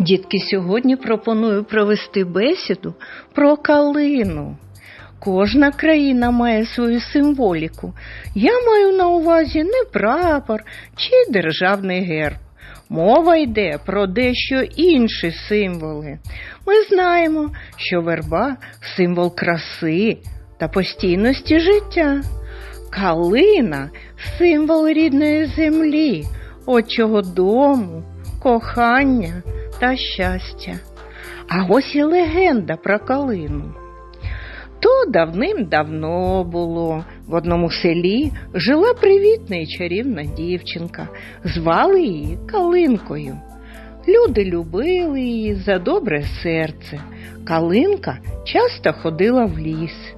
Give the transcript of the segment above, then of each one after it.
Дітки, сьогодні пропоную провести бесіду про калину. Кожна країна має свою символіку. Я маю на увазі не прапор чи державний герб. Мова йде про дещо інші символи. Ми знаємо, що верба символ краси та постійності життя. Калина символ рідної землі, отчого дому, кохання та щастя. А ось і легенда про калину. То давним-давно було. В одному селі жила привітна і чарівна дівчинка. Звали її Калинкою. Люди любили її за добре серце. Калинка часто ходила в ліс.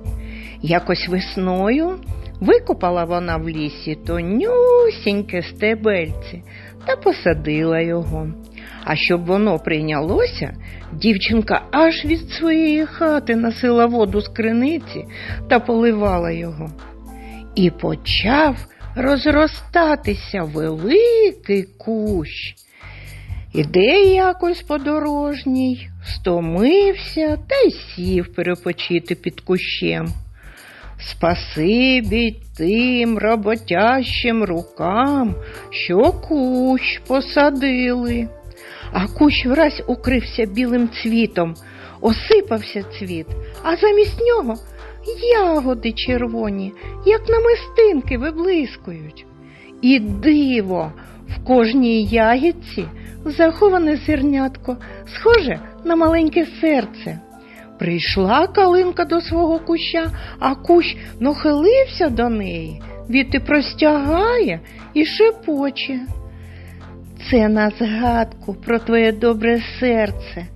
Якось весною викопала вона в лісі тонюсіньке стебельце та посадила його. А щоб воно прийнялося, дівчинка аж від своєї хати носила воду з криниці та поливала його. І почав розростатися великий кущ. Іде якось подорожній, стомився та й сів перепочити під кущем. Спасибі тим роботящим рукам, що кущ посадили. А кущ враз укрився білим цвітом, осипався цвіт, а замість нього ягоди червоні, як намистинки виблискують. І диво, в кожній ягідці заховане зернятко, схоже на маленьке серце. Прийшла калинка до свого куща, а кущ нахилився до неї, віти простягає і шепоче. Це на згадку про твоє добре серце.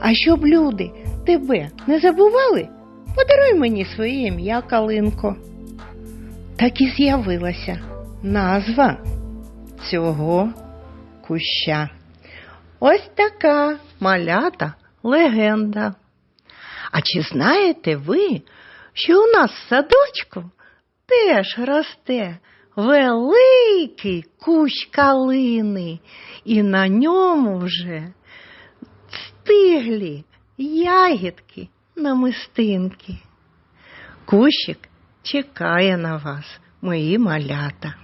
А щоб люди тебе не забували, подаруй мені своє ім'я Калинко. Так і з'явилася назва цього куща. Ось така малята легенда. А чи знаєте ви, що у нас садочку теж росте великий кущ калини, і на ньому вже стиглі ягідки намистинки. Кущик чекає на вас, мої малята.